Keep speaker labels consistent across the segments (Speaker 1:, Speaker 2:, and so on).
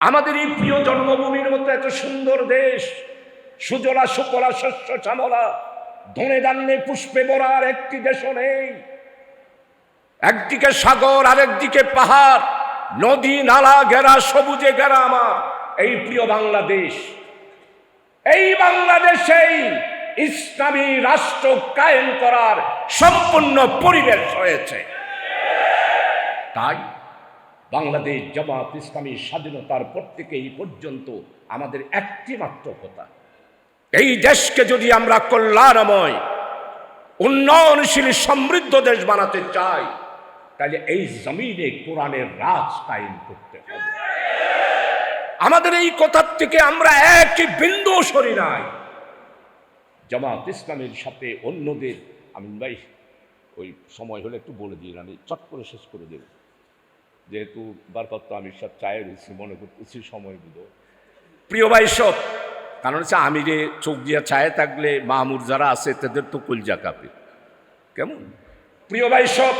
Speaker 1: আমাদের এই প্রিয় জন্মভূমির মতো এত সুন্দর দেশ, সুজলা, সুকলা, শস্য চামলা ধনে ধান্যে পুষ্পে ভরার একটি দেশও নেই। একদিকে সাগর, আরেকদিকে পাহাড়, নদী, নালা, ঘেরা, সবুজে ঘেরা আমার এই প্রিয় বাংলাদেশ। এই বাংলাদেশেই ইসলামী রাষ্ট্র কায়েম করার সম্পূর্ণ পরিবেশ হয়েছে। তাই বাংলাদেশ জামাত ইসলামী স্বাধীনতার পর থেকে এই পর্যন্ত আমাদের একটি মাত্র কথা। এই দেশকে যদি আমরা কল্যাণময়, উন্নয়নশীল, সমৃদ্ধ দেশ বানাতে চাই, তাহলে এই জমিনে কোরআনের রাজ কায়েম করতে হবে। আমাদের এই কথার থেকে আমরা একটি বিন্দু সরি নাই। জামাত ইসলামের সাথে অন্যদের আমিন ভাই, ওই সময় হলে একটু বলে দিন আমি চট করে শেষ করে দেব। যেহেতু বারবার তো আমি সব চায়ের রয়েছি মনে করতেছি সময় দিল প্রিয় ভাই, সব। কারণ হচ্ছে আমি যে চোখ দিয়া ছায় থাকলে মাহমুর যারা আছে, তাদের তো কলজা কাঁপে। কেমন? প্রিয় ভাই, সব।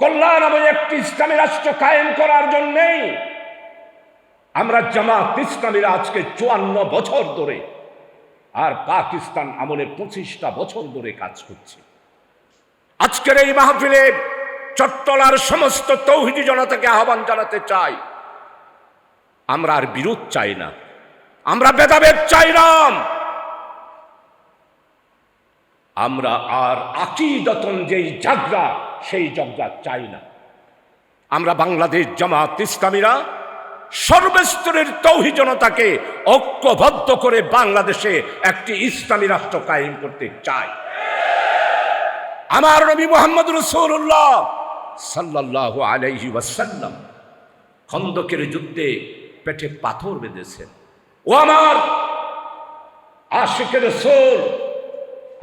Speaker 1: কল্যাণ এবং একটি ইসলামী রাষ্ট্র কায়েম করার জন্যেই আমরা জামাত ইসলামীরা আজকে চুয়ান্ন বছর ধরে আর পাকিস্তান আমলে পঁচিশটা বছর ধরে কাজ করছে। আজকের এই মাহফিলে চট্টলার সমস্ত তৌহিদি জনতাকে আহ্বান জানাতে চাই। আমরা আর বিরোধ চাই না। আমরা ভেদাভেদ চাই না। আমরা আর আকিদতন যেই জাগরা সেই জগরা চাই না। আমরা বাংলাদেশ জামাত ইসলামীরা সর্বস্তরের তৌহি জনতাকে ঐক্যবদ্ধ করে বাংলাদেশে একটি ইসলামী রাষ্ট্র কায়েম করতে চাই। আমার নবী মোহাম্মদ রসুল্লাহ সাল্লাহ আলাইহি ওয়াসাল্লাম খন্দকের যুদ্ধে পেটে পাথর বেঁধেছেন। ও আমার আশিকের সোল,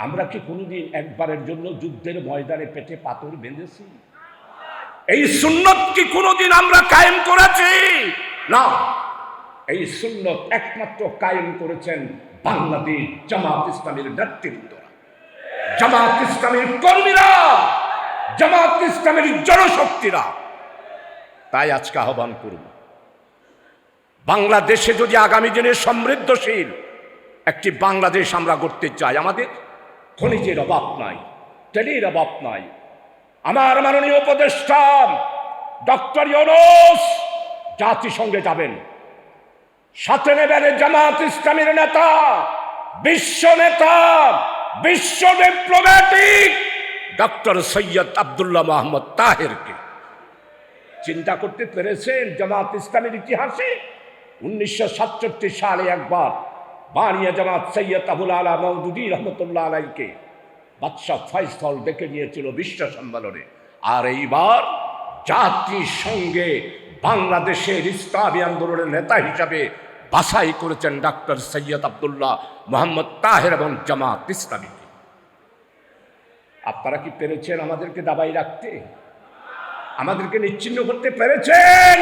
Speaker 1: আমরা কি কোনোদিন একবারের জন্য যুদ্ধের ময়দানে পেটে পাথর বেঁধেছি? এই সুন্নত কি কোনোদিন আমরা কায়েম করেছি? না, এই সুন্নত একমাত্র কায়েম করেছেন বাংলাদেশ জামাত ইসলামের নেতৃত্বরা। জামাত ইসলামের কর্মীরা জামাত ইসলামের জনশক্তিরা। তাই আজকে আহ্বান করব। বাংলাদেশে যদি আগামী দিনে সমৃদ্ধশীল একটি বাংলাদেশ আমরা গড়তে চাই, আমাদের খনিজের অভাব নাই, তেলের অভাব নাই। আমার মাননীয় উপদেষ্টা ডক্টর ইউনুস জাতিসংঘে যাবেন। সাথে নেবেন জামাত ইসলামের নেতা, বিশ্ব নেতা, বিশ্ব ডিপ্লোম্যাটিক ডক্টর সৈয়দ আবদুল্লাহ মোহাম্মদ তাহেরকে। চিন্তা করতে পেরেছেন জামাত ইসলামের ইতিহাসে? উনিশশো সাতষট্টি সালে একবার বানিয়া জামাত সৈয়দ আবুল আলা মৌদুদি রহমতুল্লাহ আলাইকে বাদশাহ ফয়সল ডেকে নিয়েছিল বিশ্ব সম্মেলনে। আর এইবার জাতিসংঘে বাংলাদেশের ইসলামী আন্দোলনের নেতা হিসাবে বাছাই করেছেন ডাক্তার সৈয়দ আবদুল্লাহ মোহাম্মদ তাহের এবং জামাত ইসলামী। আপনারা কি পেরেছেন আমাদেরকে দাবাই রাখতে? আমাদেরকে নিচ্ছিন্ন করতে পেরেছেন?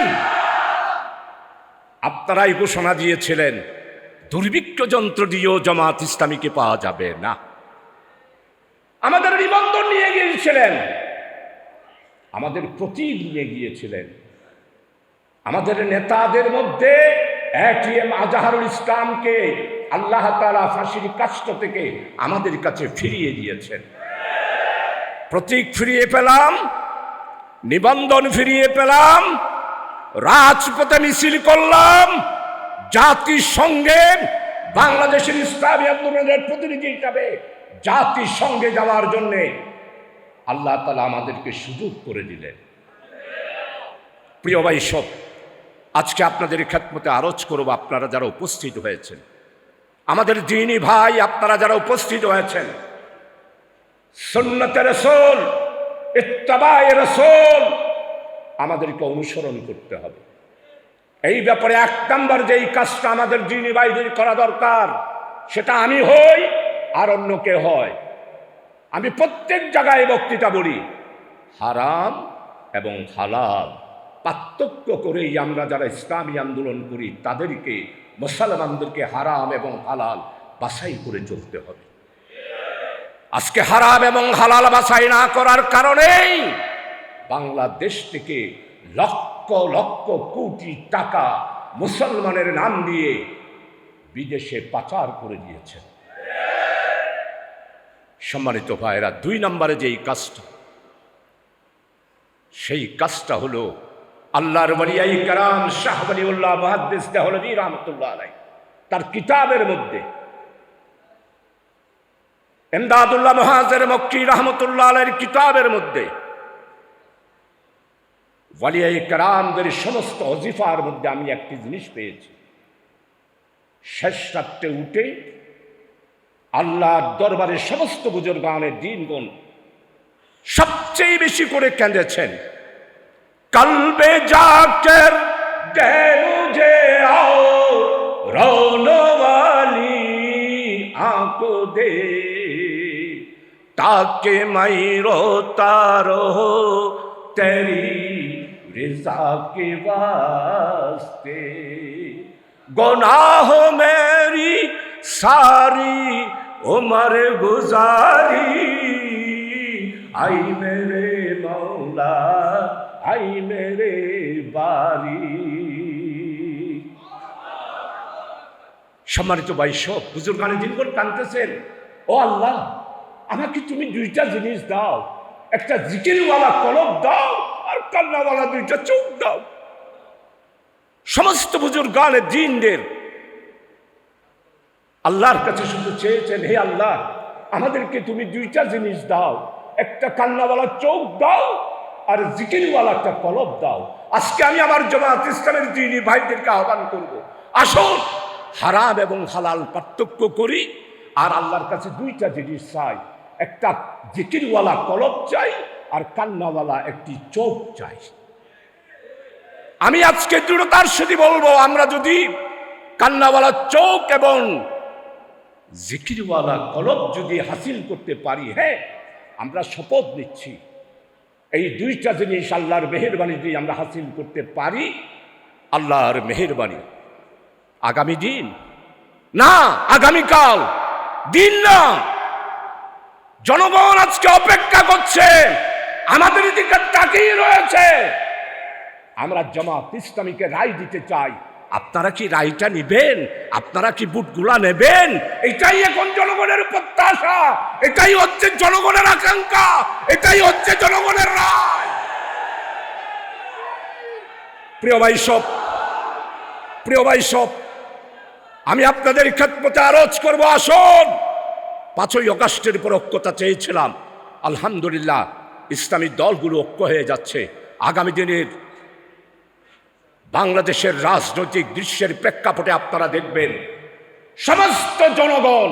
Speaker 1: আপনারাই ঘোষণা দিয়েছিলেন, দুর্ভিক্ষ যন্ত্র দিয়েও জামাত ইসলামীকে পাওয়া যাবে না। আমাদের নিবন্ধন নিয়ে গিয়েছিলেন। আমাদের প্রতীক নিয়ে গিয়েছিলেন। আমাদের নেতাদের মধ্যে এটিএম আজাহারুল ইসলামকে আল্লাহ তালা ফাঁসির কাষ্ট থেকে আমাদের কাছে ফিরিয়ে দিয়েছেন। প্রতীক ফিরিয়ে পেলাম, নিবন্ধন ফিরিয়ে পেলাম, রাজপথে মিছিল করলাম জাতিসংঘে বাংলাদেশের ইসলামী আন্দোলনের প্রতিনিধি হিসাবে জাতিসংঘে যাওয়ার জন্যে আল্লাহ তালা আমাদেরকে সুযোগ করে দিলেন। প্রিয় ভাই, সব, আজকে আপনাদের খেতমতে আরজ করব আপনারা যারা উপস্থিত হয়েছেন। আমাদের দিনী ভাই, আপনারা যারা উপস্থিত হয়েছেন সুন্নতের রসোল, ইত্তাবায় রসোল। আমাদেরকে অনুসরণ করতে হবে। এই ব্যাপারে এক নম্বর যেই কাজটা আমাদের দিনী ভাইদের করা দরকার, সেটা আমি হই আর অন্য কে হয়। আমি প্রত্যেক জায়গায় বক্তৃতা বলি, হারাম এবং হালাল। পার্থক্য করেই আমরা যারা ইসলামী আন্দোলন করি, তাদেরকে, মুসলমানদেরকে হারাম এবং হালাল বাছাই করে চলতে হবে। আজকে হারাম এবং হালাল বাছাই না করার কারণেই বাংলাদেশ থেকে লক্ষ লক্ষ কোটি টাকা মুসলমানের নাম দিয়ে বিদেশে পাচার করে দিয়েছেন। সম্মানিত ভাইরা দুই নম্বরে যেই কাজটা, সেই কাজটা হলো আল্লাহর বলিয়াই কারাম শাহ বলিউল্লাহ মহাদ্দেশ দেহলভী রহমতুল্লাহ আলাই তার কিতাবের মধ্যে এমদাদুল্লাহ মহাজের মক্কি রহমতুল্লাহ কিতাবের মধ্যে ওয়ালিয়াই কারামদের সমস্ত অজিফার মধ্যে আমি একটি জিনিস পেয়েছি। শেষ রাত্রে উঠে আল্লাহর দরবারে সমস্ত বুজুর্গানের দিনগণ সবচেয়ে বেশি করে কেঁদেছেন। কলবে জাকের দেন যে আও, রৌনওয়ালি আঁকো দে তাকে মাইরো তারো, তেরি রেজা কে বাস্তে। গনাহ মেরি সারি, উমর গুজারি। আই মেরে মৌলা আই মেরে বাড়ি সম্মানিত বাইশ সব হুজুর গানে দিনভর কানতেছেন। ও আল্লাহ আমাকে তুমি দুইটা জিনিস দাও। একটা জিকিরওয়ালা কলম দাও আর কান্নাওয়ালা দুইটা চোখ দাও। সমস্ত বুজুর গানের দিনদের আল্লাহর কাছে শুধু চেয়েছেন, হে আল্লাহ, আমাদেরকে তুমি দুইটা জিনিস দাও। একটা কান্নাওয়ালা চোখ দাও আর জিকিরওয়ালা একটা কলব দাও। আজকে আমি আমার জমাত ইসলামের দিনী ভাইদেরকে আহ্বান করব। আসুন, হারাম এবং হালাল পার্থক্য করি আর আল্লাহর কাছে দুইটা জিনিস চাই। একটা জিকিরওয়ালা কলব চাই আর কান্নাওয়ালা একটি চোখ চাই। আমি আজকে দৃঢ়তার সাথে বলব, আমরা যদি কান্নাওয়ালা চোখ এবং জিকিরওয়ালা কলব যদি হাসিল করতে পারি হ্যাঁ আমরা শপথ নিচ্ছি। এই দুইটা জিনিস আল্লাহর মেহরবানি দিয়ে আমরা হাসিল করতে পারি, আল্লাহর মেহরবানি। আগামী দিন? না, আগামীকাল। দিন না। জনগণ আজকে অপেক্ষা করছে। আমাদের দিকে তাকিয়ে রয়েছে। আমরা জামাত ইসলামীকে রায় দিতে চাই। আপনারা কি রায়টা নেবেন? আপনারা কি বুটগুলা নেবেন? এটাই এখন জনগণের প্রত্যাশা। এটাই হচ্ছে জনগণের আকাঙ্ক্ষা। এটাই হচ্ছে জনগণের রায়। প্রিয় ভাই সব, প্রিয় ভাই সব, আমি আপনাদের ক্ষেত্রে আরজ করব, আসুন। পাঁচই অগাস্টের উপর ঐক্যতা চেয়েছিলাম। আলহামদুলিল্লাহ, ইসলামী দলগুলো ঐক্য হয়ে যাচ্ছে। আগামী দিনের বাংলাদেশের রাজনৈতিক দৃশ্যের প্রেক্ষাপটে আপনারা দেখবেন, সমস্ত জনগণ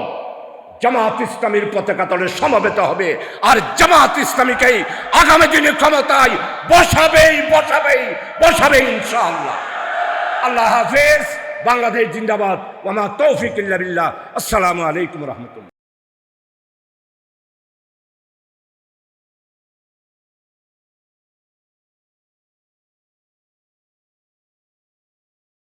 Speaker 1: জামাত ইসলামীর পতাকা তলে সমবেত হবে। আর জামাত ইসলামীকেই আগামী দিনে ক্ষমতায় বসাবেই বসাবেই বসাবে ইনশাআল্লাহ। আল্লাহ হাফেজ, বাংলাদেশ জিন্দাবাদ। ওমা তৌফিক আসসালামু আলাইকুম রহমতুল্লাহ।